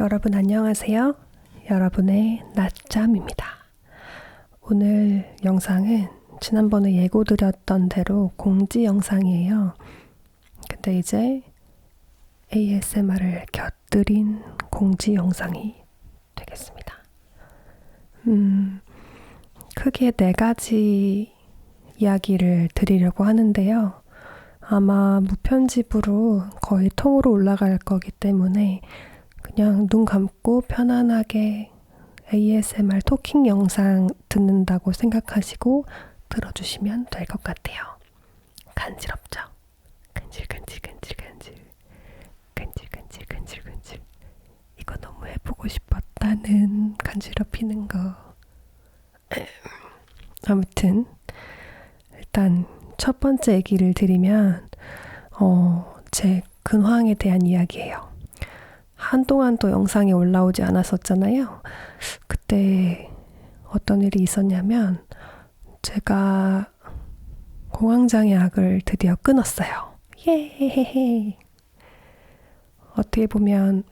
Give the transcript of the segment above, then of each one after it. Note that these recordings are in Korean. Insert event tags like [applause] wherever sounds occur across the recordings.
여러분 안녕하세요. 여러분의 낮잠입니다. 오늘 영상은 지난번에 예고드렸던 대로 공지 영상이에요. 근데 이제 ASMR을 곁들인 공지 영상이 되겠습니다. 음, 크게 네 가지 이야기를 드리려고 하는데요. 아마 무편집으로 거의 통으로 올라갈 거기 때문에 그냥 눈 감고 편안하게 ASMR 토킹 영상 듣는다고 생각하시고 들어주시면 될 것 같아요. 간지럽죠? 간질간질간질간질 간질간질간질간질 이거 너무 해보고 싶었다는 간지럽히는 거 [clears throat] 아무튼 일단 첫 번째 얘기를 드리면 어, 제 근황에 대한 이야기예요. 한동안 또 영상이 올라오지 않았었잖아요. 그때 어떤 일이 있었냐면 제가 공황장애 약을 드디어 끊었어요. 예. 어떻게 보면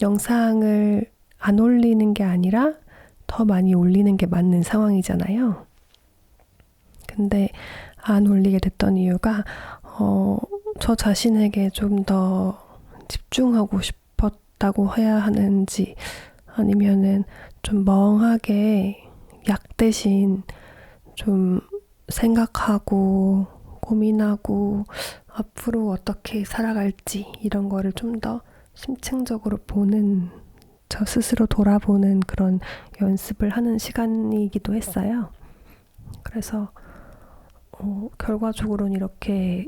영상을 안 올리는 게 아니라 더 많이 올리는 게 맞는 상황이잖아요. 근데 안 올리게 됐던 이유가 어, 저 자신에게 좀 더 집중하고 싶 었다고 해야 하는지 아니면은 좀 멍하게 약 대신 좀 생각하고 고민하고 앞으로 어떻게 살아갈지 이런 거를 좀 더 심층적으로 보는 저 스스로 돌아보는 그런 연습을 하는 시간이기도 했어요. 그래서 어, 결과적으로는 이렇게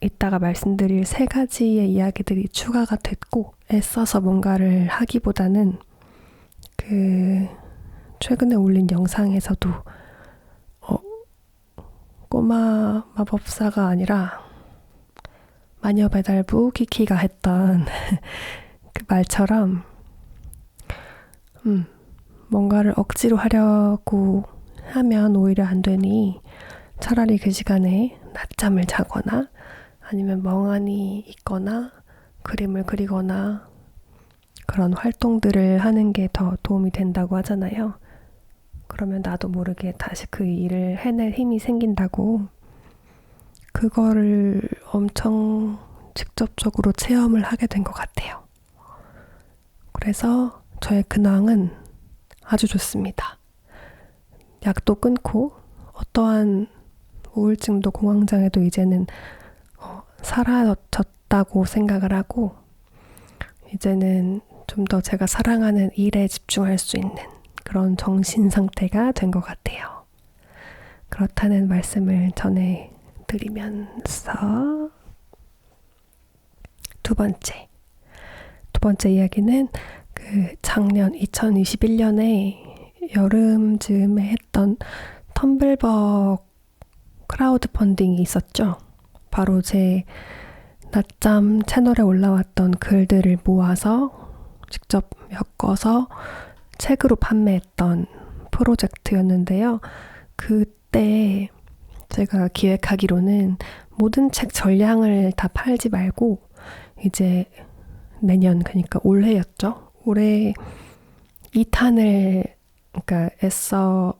이따가 말씀드릴 세 가지의 이야기들이 추가가 됐고 애써서 뭔가를 하기보다는 그 최근에 올린 영상에서도 어, 꼬마 마법사가 아니라 마녀 배달부 키키가 했던 [laughs] 그 말처럼 음, 뭔가를 억지로 하려고 하면 오히려 안 되니 차라리 그 시간에 낮잠을 자거나 아니면 멍하니 있거나 그림을 그리거나 그런 활동들을 하는 게 더 도움이 된다고 하잖아요. 그러면 나도 모르게 다시 그 일을 해낼 힘이 생긴다고 그거를 엄청 직접적으로 체험을 하게 된 것 같아요. 그래서 저의 근황은 아주 좋습니다. 약도 끊고 어떠한 우울증도 공황장애도 이제는 어, 사라졌다고 생각을 하고 이제는 좀 더 제가 사랑하는 일에 집중할 수 있는 그런 정신 상태가 된 것 같아요. 그렇다는 말씀을 전해 드리면서 두 번째 두 번째 이야기는 그 작년 2021년에 여름쯤에 했던 텀블벅 크라우드 펀딩이 있었죠. 바로 제 낮잠 채널에 올라왔던 글들을 모아서 직접 엮어서 책으로 판매했던 프로젝트였는데요. 그때 제가 기획하기로는 모든 책 전량을 다 팔지 말고 이제 내년 그러니까 올해였죠. 올해 2탄을 그러니까 애써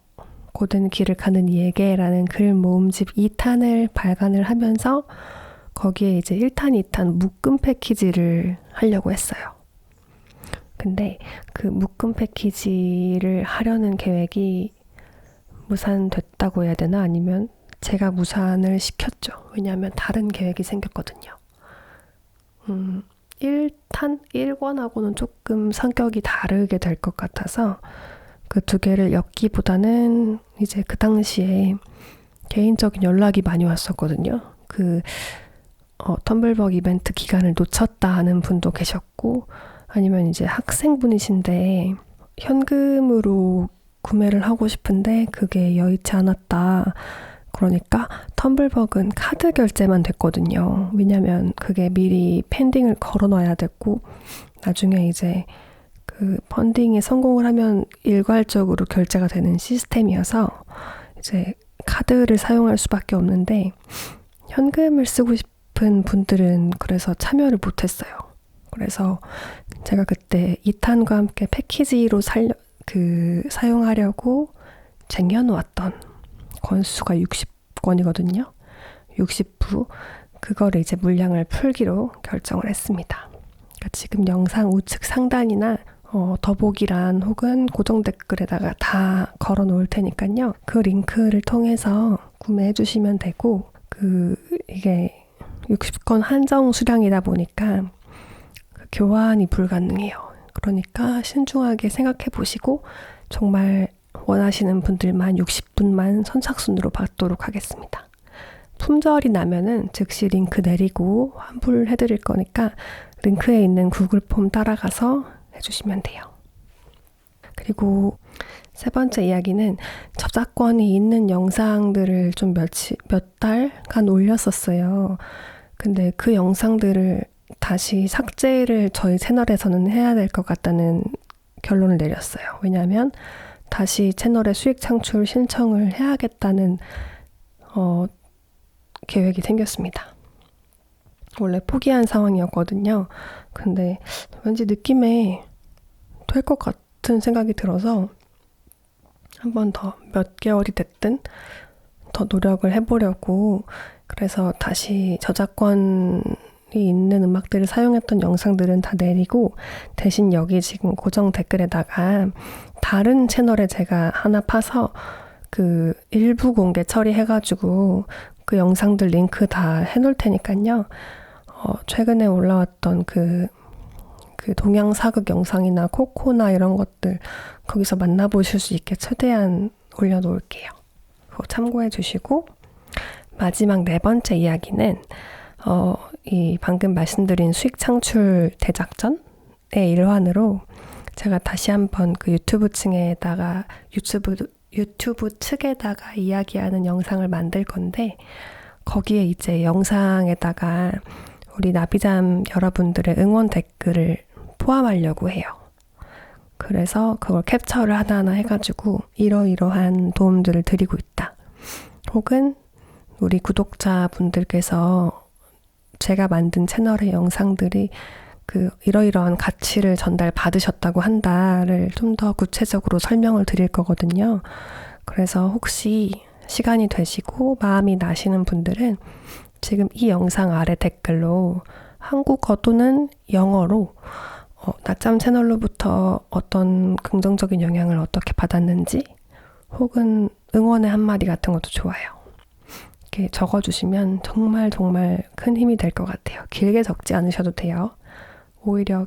고든 길을 가는 이에게라는 글 모음집 2탄을 발간을 하면서 거기에 이제 1탄, 2탄 묶음 패키지를 하려고 했어요. 근데 그 묶음 패키지를 하려는 계획이 무산됐다고 해야 되나? 아니면 제가 무산을 시켰죠. 왜냐하면 다른 계획이 생겼거든요. 음, 1탄, 1권하고는 조금 성격이 다르게 될 것 같아서 그 두 개를 엮기보다는 이제 그 당시에 개인적인 연락이 많이 왔었거든요. 그 어, 텀블벅 이벤트 기간을 놓쳤다 하는 분도 계셨고 아니면 이제 학생분이신데 현금으로 구매를 하고 싶은데 그게 여의치 않았다. 그러니까 텀블벅은 카드 결제만 됐거든요. 왜냐면 그게 미리 펜딩을 걸어 놔야 됐고 나중에 이제 그 펀딩에 성공을 하면 일괄적으로 결제가 되는 시스템이어서 이제 카드를 사용할 수밖에 없는데 현금을 쓰고 싶은 분들은 그래서 참여를 못했어요. 그래서 제가 그때 2탄과 함께 패키지로 살려, 그, 사용하려고 쟁여놓았던 권수가 60권이거든요. 60부. 그거를 이제 물량을 풀기로 결정을 했습니다. 그러니까 지금 영상 우측 상단이나 어, 더보기란 혹은 고정 댓글에다가 다 걸어 놓을 테니까요. 그 링크를 통해서 구매해 주시면 되고, 그, 이게 60건 한정 수량이다 보니까 그 교환이 불가능해요. 그러니까 신중하게 생각해 보시고, 정말 원하시는 분들만 60분만 선착순으로 받도록 하겠습니다. 품절이 나면은 즉시 링크 내리고 환불해 드릴 거니까 링크에 있는 구글 폼 따라가서 해주시면 돼요. 그리고 세 번째 이야기는 저작권이 있는 영상들을 좀 며칠, 몇 달간 올렸었어요. 근데 그 영상들을 다시 삭제를 저희 채널에서는 해야 될 것 같다는 결론을 내렸어요. 왜냐하면 다시 채널에 수익 창출 신청을 해야겠다는 어, 계획이 생겼습니다. 원래 포기한 상황이었거든요. 근데 왠지 느낌에 될 것 같은 생각이 들어서 한 번 더 몇 개월이 됐든 더 노력을 해보려고 그래서 다시 저작권이 있는 음악들을 사용했던 영상들은 다 내리고 대신 여기 지금 고정 댓글에다가 다른 채널에 제가 하나 파서 그 일부 공개 처리해가지고 그 영상들 링크 다 해놓을 테니까요. 어, 최근에 올라왔던 그, 그 동양 사극 영상이나 코코나 이런 것들 거기서 만나보실 수 있게 최대한 올려놓을게요. 그거 참고해 주시고 마지막 네 번째 이야기는 어, 이 방금 말씀드린 수익 창출 대작전의 일환으로 제가 다시 한번 그 유튜브 층에다가 유튜브 유튜브 측에다가 이야기하는 영상을 만들 건데 거기에 이제 영상에다가 우리 나비잠 여러분들의 응원 댓글을 포함하려고 해요. 그래서 그걸 캡처를 하나하나 해가지고 이러이러한 도움들을 드리고 있다. 혹은 우리 구독자분들께서 제가 만든 채널의 영상들이 그 이러이러한 가치를 전달 받으셨다고 한다를 좀 더 구체적으로 설명을 드릴 거거든요. 그래서 혹시 시간이 되시고 마음이 나시는 분들은 지금 이 영상 아래 댓글로 한국어 또는 영어로 어, 낮잠 채널로부터 어떤 긍정적인 영향을 어떻게 받았는지 혹은 응원의 한마디 같은 것도 좋아요. 이렇게 적어주시면 정말 정말 큰 힘이 될 것 같아요. 길게 적지 않으셔도 돼요. 오히려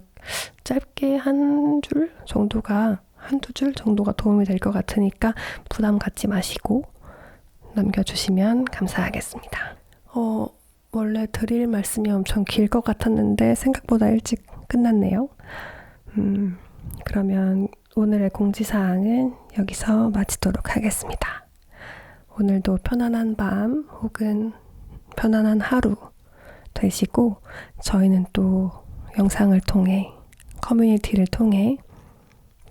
짧게 한 줄 정도가 한두 줄 정도가 도움이 될 것 같으니까 부담 갖지 마시고 남겨주시면 감사하겠습니다. 어, 원래 드릴 말씀이 엄청 길 것 같았는데 생각보다 일찍 끝났네요. 음, 그러면 오늘의 공지사항은 여기서 마치도록 하겠습니다. 오늘도 편안한 밤 혹은 편안한 하루 되시고 저희는 또 영상을 통해 커뮤니티를 통해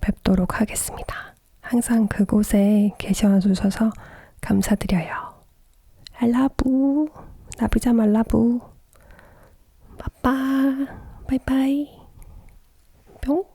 뵙도록 하겠습니다. 항상 그곳에 계셔 주셔서 감사드려요. 알라부, 나비자 말라부, 빠빠, 바이바이, 뿅.